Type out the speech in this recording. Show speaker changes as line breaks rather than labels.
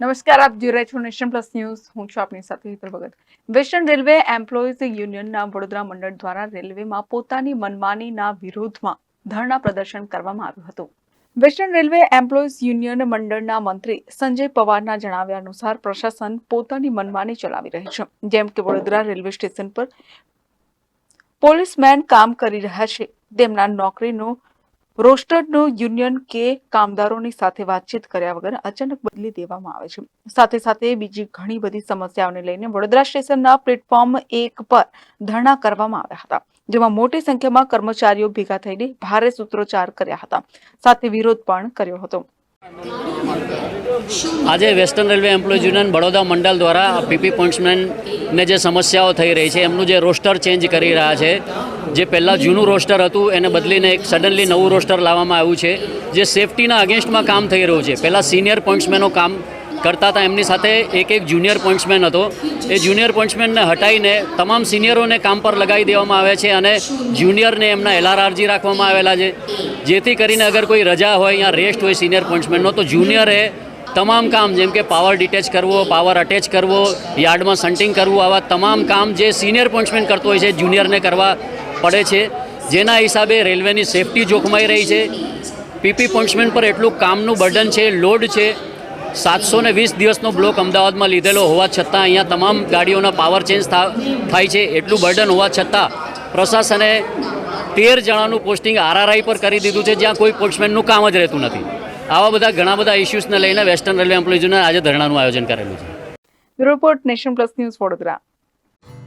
નમસ્કાર, આપ જોઈ રહ્યા છો નેશન પ્લસ ન્યૂઝ. હું છું આપની સાથે Hetal Bhagat. Western railway employees યુનિયનના Vadodara મંડળ દ્વારા રેલવેમાં પોતાની મનમાનીના વિરોધમાં ધરણા પ્રદર્શન કરવામાં આવ્યું હતું. વેસ્ટર્ન રેલવે એમ્પ્લોઈઝ યુનિયન મંડળના મંત્રી સંજય પવારના જણાવ્યા અનુસાર પ્રશાસન પોતાની મનમાની ચલાવી રહી છે. જેમ કે વડોદરા રેલવે સ્ટેશન પર પોલીસમેન કામ કરી રહ્યા છે. તેમના નોકરીનું રોસ્ટરનું યુનિયન કે કામદારોની સાથે વાતચીત કર્યા વગર અચાનક બદલી દેવામાં આવે છે. સાથે સાથે બીજી ઘણી બધી સમસ્યાઓને લઈને વડોદરા સ્ટેશનના પ્લેટફોર્મ એક પર ધરણા કરવામાં આવ્યા હતા, જેમાં મોટી સંખ્યામાં કર્મચારીઓ ભેગા થઈને ભારે સૂત્રોચ્ચાર કર્યા હતા. સાથે વિરોધ પણ કર્યો હતો.
આજે western railway employees union Baroda મંડળ દ્વારા પીપી પોઈન્ટ્સમેનને જે સમસ્યાઓ થઈ રહી છે, એમનું જે રોસ્ટર ચેન્જ કરી રહ્યા છે જે પહેલાં જૂનું રોસ્ટર હતું, એને બદલીને એક સડનલી નવું રોસ્ટર લાવવામાં આવ્યું છે, જે સેફટીના અગેન્સ્ટમાં કામ થઈ રહ્યું છે. પહેલાં સિનિયર પોઈન્ટ્સમેનો કામ કરતા હતા, એમની સાથે એક એક જુનિયર પોઈન્ટ્સમેન હતો. એ જુનિયર પોઈન્ટ્સમેનને હટાવીને તમામ સિનિયરોને કામ પર લગાવી દેવામાં આવે છે અને જુનિયરને એમના એલઆરઆરજી રાખવામાં આવેલા છે. જેથી કરીને અગર કોઈ રજા હોય, યા રેસ્ટ હોય સિનિયર પોઈન્ટ્સમેનનો તો જુનિયરે તમામ કામ, જેમ કે પાવર ડિટેચ કરવો પાવર અટેચ કરવો યાર્ડમાં સન્ટિંગ કરવું, આવા તમામ કામ જે સિનિયર પોઈન્ટ્સમેન કરતો હોય છે જુનિયરને કરવા પડે છે. જેના હિસાબે રેલવેની સેફટી જોખમાઈ રહી છે. પીપી પોઈન્ટ્સમેન પર એટલું કામનું બર્ડન છે, લોડ છે. સાતસો ને વીસ દિવસનો બ્લોક અમદાવાદમાં લીધેલો હોવા છતાં અહીંયા તમામ ગાડીઓના પાવર ચેન્જ થાય છે. એટલું બર્ડન હોવા છતાં પ્રશાસને તેર જણાનું પોસ્ટિંગ આરઆરઆઈ પર કરી દીધું છે. જ્યાં કોઈ પોસ્ટમેનનું કામ જ રહેતું નથી. આવા બધા ઘણા બધા ઇસ્યુઝને લઈને વેસ્ટર્ન રેલવે એમ્પ્લોઈઝને આજે ધરણાનું આયોજન કરેલું છે.
Report nation plus news Vadodara.